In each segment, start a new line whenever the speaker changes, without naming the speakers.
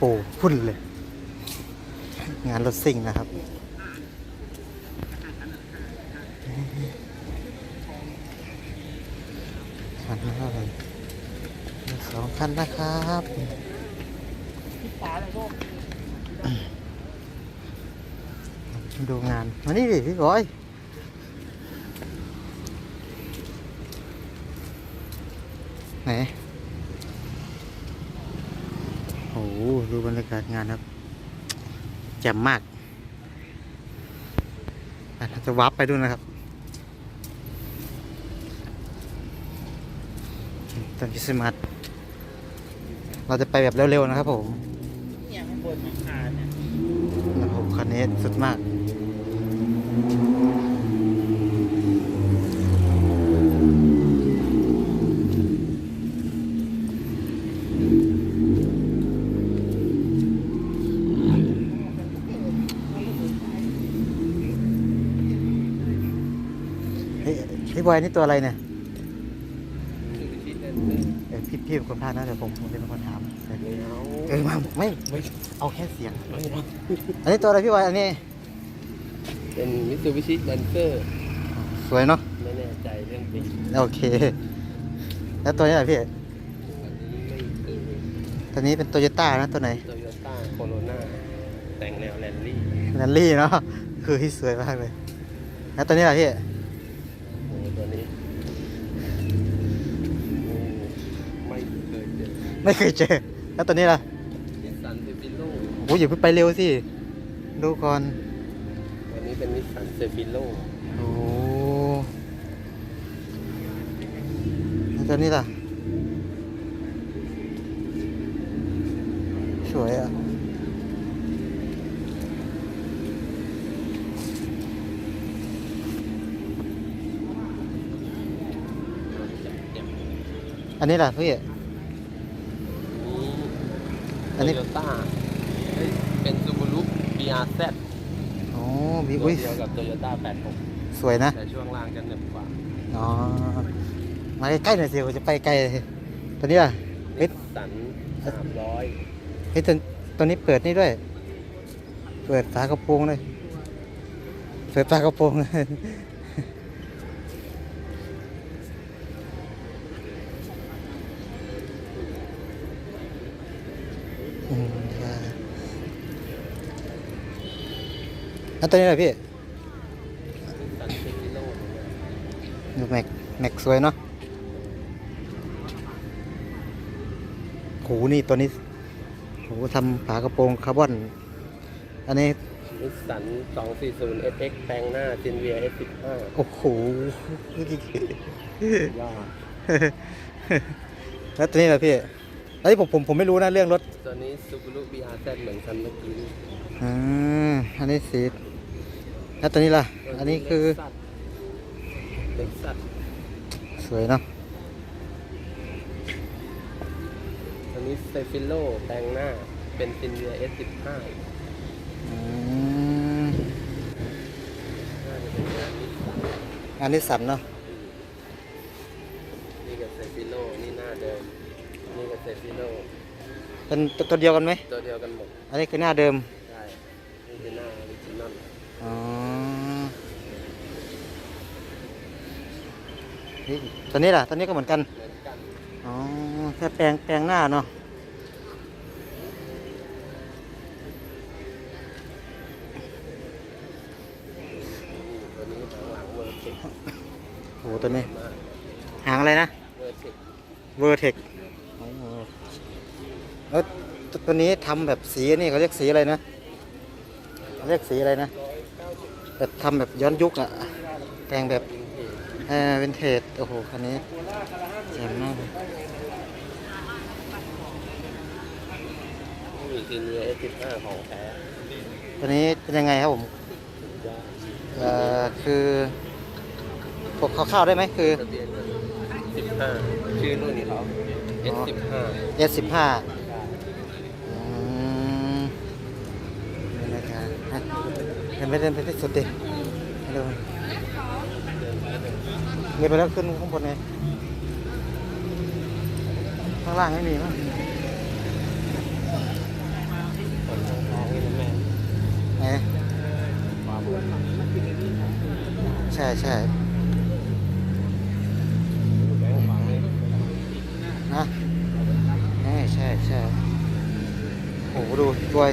ปูพุ่นเลย งานรถซิ่งนะครับ คันละเลยสองคันนะครับดูงานมานี่ดิพี่บอยไหน โอ้โห ดูบรรยากาศงานครับแจ่มมากอะเราจะวับไปดูนะครับตอนพิสมัตเราจะไปแบบเร็วๆนะครับผม
เนี่ยข้างบนหลังคาเนี่ย
โอ้โหคันนี้สุดมาก พี่บอยนี่ตัวอะไรเนี่ยเออพี่พี่เป็นคนพาดนะเดี๋ยวผมผมเป็นคนถามเออเออมาไม่ไม่เอาแค่เสียง อันนี้ตัวอะไรพี่บอยอันนี้
เป็นมิตซูบิชิแลนเซอร์
สวยเนาะ
ไม่แน่ใจเรื่องปี
โอเค แล้วตัวนี้อะไรพี่
อันนี้ไม่คือ
ตัวนี้เป็นโตโยต้านะตัวไหน
โตโยต้าโคโรนาแต่งแนวแรลลี่
แรลลี่เนาะคือที่สวยมากเลย แล้วตัวนี้อะไรพี่
โอ้ตัวนี้โอ้ไม่เคยเจอ
ไม่เคยเจอ แล้วตัวนี้ล่ะ
นิสสันเซฟิโล
โอ้ยอย่าเพิ่งไปเร็วสิ ดูก่อน
วันนี้เป็นนิสสันเซฟิโล
โอ้แล้วตัวนี้ล่ะ สวยอะ อันนี้ล่ะพี่
นี้
อันนี้
โตโยต้าเฮ้ยเป็นซูบูรุ BRZ
โอ้มี
ตัว
อุ้ย
เดียวกับโตโยต้า86
สวยนะ
แต่ช่วงล่างจะหนึบกว่า
อ๋อมาใกล้ๆหน่อยสิผมจะไปไกลเลยตัวนี้ล่ะ เฮ้
นิ
ย
สสันสามร้อย
เฮ้ยตัวตัวนี้เปิดนี่ด้วย เปิดฝากระโปรงเลยเปิดฝากระโปรงอืมใช่ แล้วตัวนี้อะไรพี่
สันเซฟิโล
ดูแม็กแม็กสวยเนาะโหนี่ตัวนี้โหทำฝากระโปรงคาร์บอน อันนี้
นิสสัน240 SX แปลงหน้าซินเวีย S15
โอ้โห
ยอด
แล้วตัวนี้เหรอพี่เอ้ยผมผมผมไม่รู้นะเรื่องรถ
ตัวนี้ Subaru BRZ เหมือนกันเมื่อกี้
อ่า อันนี้สี แล้วตัวนี้ล่ะ อันนี้คือ
เล็กซัส
สวยเนาะ
ตัวนี้เซฟิโลแปลงหน้า เป็นซินเวีย S15
อืม
น่าจะเป็นงานนิสสัน
อันนี้สันเนาะ
นี่กับเซฟิโลนี่หน้าเดิม นี่กับเซฟิโล
เป็นตัวตัวเดียวกันไหม
ตัวเดียวกันหมด
อันนี้คือหน้าเดิม
ใช่ นี่คือหน้าออริจินอล
อ๋อ นี่ตัวนี้ล่ะตัวนี้ก็เหมือนกัน
อ๋
อ แค่แปลงแปลงหน้าเนาะ
ตัวนี้
โหตัวนี้ หางอะไรนะ
เวอร์เทค
เวอร์เทคแล้วตัวนี้ทำแบบสีนี่เขาเรียกสีอะไรนะเขาเรียกสีอะไรนะแบบทำแบบย้อนยุคอะแต่งแบบ เออวินเทจโอ้โห คันนี้แจ่มมากเลย
นี่คือเรือ S15 ของแท้
ตัวนี้เป็นยังไงครับผม
ยอด
เอ่อคือพวกคร่าวๆได้ไหมคือ
ทะเบียน15ชื่อรุ่นนี้เขา S15
S15 อืมนี่นะครับฮะเห็นไปเดินไปที่สุดดิให้ดู เงินไปแล้วขึ้นข้างบนไงข้างล่างไม่มีมั้งไหนใช่ใช่นะใช่ใช่โอ้โหดูรวย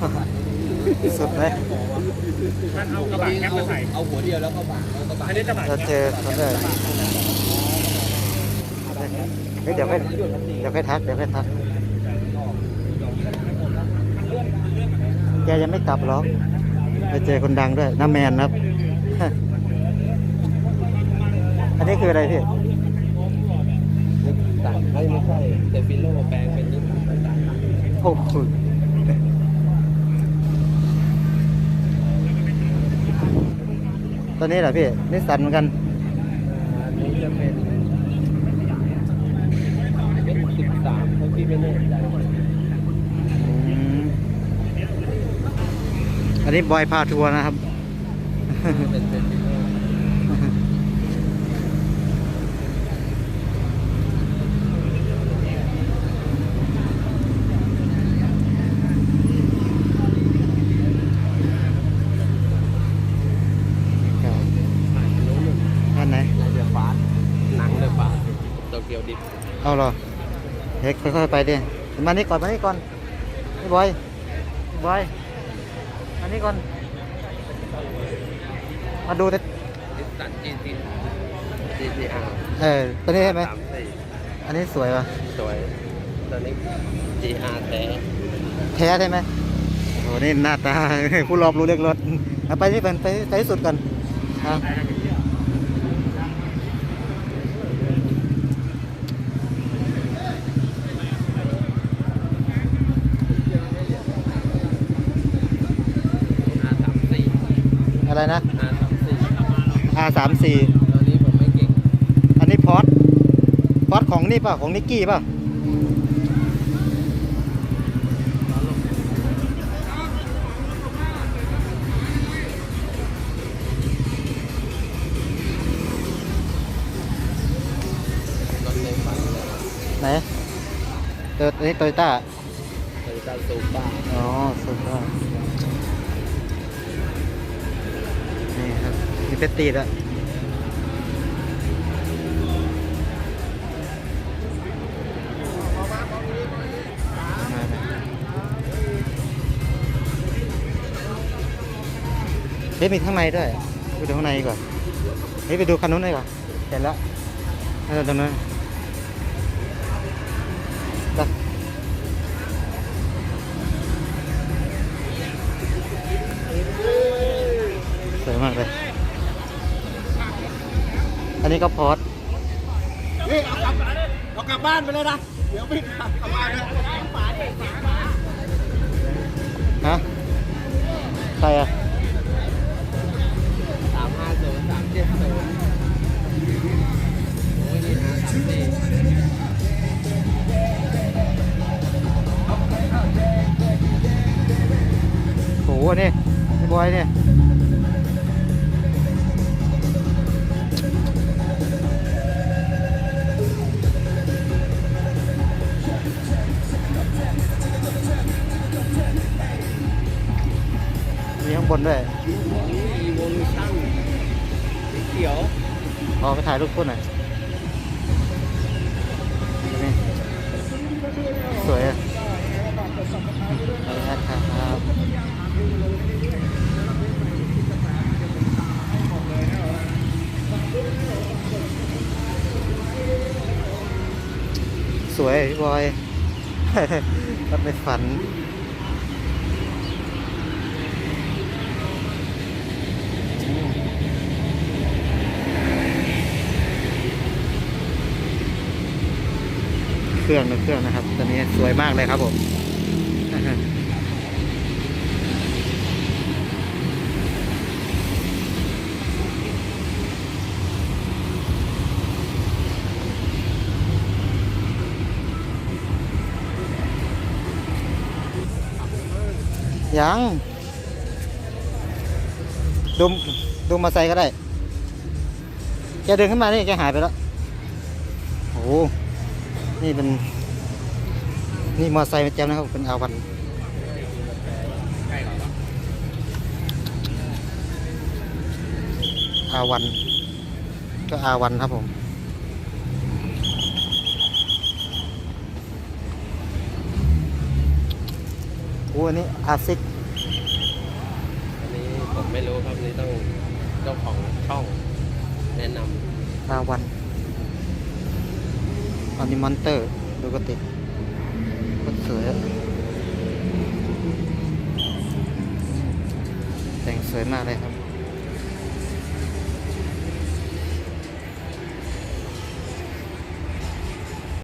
สุดไหม
เอากระบะแคปมาใส่เอาหัวเดียวแล้วก็บะเอากระบะอันนี้กระบะ
เราเจอเขาเลยเฮ้ยเดี๋ยวค่อยเดี๋ยวค่อยทักเดี๋ยวค่อยทักแกยังไม่กลับหรอกไปเจอคนดังด้วยน้าแมนครับ อันนี้คืออะไรพี่
ต่างไม่ไม่ใช่เซฟิโลแปลงเป็นญี่ปุ่นต่าง
โอ้โห ตัวนี้เหรอพี่นิสสันเหมือนกัน
อันนี้จะเป็นเอ็กสิบสามถ้าพี่ไม่แน่ใจ
อืมอันนี้บอยพาทัวร์นะครับ
เป็นเซฟิโล
ครับ
ถ่ายอันนู้นหนึ่ง
อันไหน
ในเดือฟาสหนังเดือฟาสโตเกียวดิฟ
เอาเหรอเด็กค่อยๆไปดิมานี่ก่อนมานี่ก่อนนี่บอยบอยมานี่ก่อน มาดูดิ
ดิสสันจีซีจีซีอาร์
เออตัวนี้ใช่ไหม
สามสี่
อันนี้สวยป่ะ
สวยตอนนี้ GR แท้
แท้ใช่ไหมโอ้นี่หน้าตา ผู้รอบรู้เรื่องรถเอาไปนี่เป็นไปไปให้สุดก่อนเอา
อาสามสี่
อะไรนะ
อาสามสี่
R 3
ตอนนี้ผมไม่เก่ง
4อันนี้พอร์ตพอร์ตของนี่ป่ะ ของนิกกี้ป่ะ
รถในฝันเลย
ไหนตัวนี้โตโยต้า
โตโยต้าซูเปอร์
อ๋อสุดยอด เพชรตีดอะเฮ้ยมีข้างในด้วยไปดูข้างในก่อนเฮ้ยไปดูคันนู้นดีกว่าเห็นแล้วนั่นนะตรงนั้น ก็พอร์ต
นี่เอากลับเอากลับบ้านไปเลยนะ เดี๋ยวพี่กลับกลับบ้านนะ
ฮะใครอะ บนด้วย
อีโวลูชั่นสีเขียว
พอไปถ่ายรูปคู่หน่อยนี่สวยอะขออนุญาตครับสวยพี่บอยรถในฝัน รื่องนเครื่องนะครับตัวนี้สวยมากเลยครับผมยังดูดูมาใส่ก็ได้ แกเดินขึ้นมานี่แกหายไปแล้ว โอ้ นี่เป็น นี่มอไซค์มาแจมนะครับ เป็นอาวันอาวัน ก็อาวันครับผมโอ้อันนี้อาซิก
อันนี้ผมไม่รู้ครับนี่ต้องเจ้าของช่องแนะน
อาวัน อันนี้มอนเตอร์ดูกติโคตรสวยอะแต่งสวยมากเลยครับ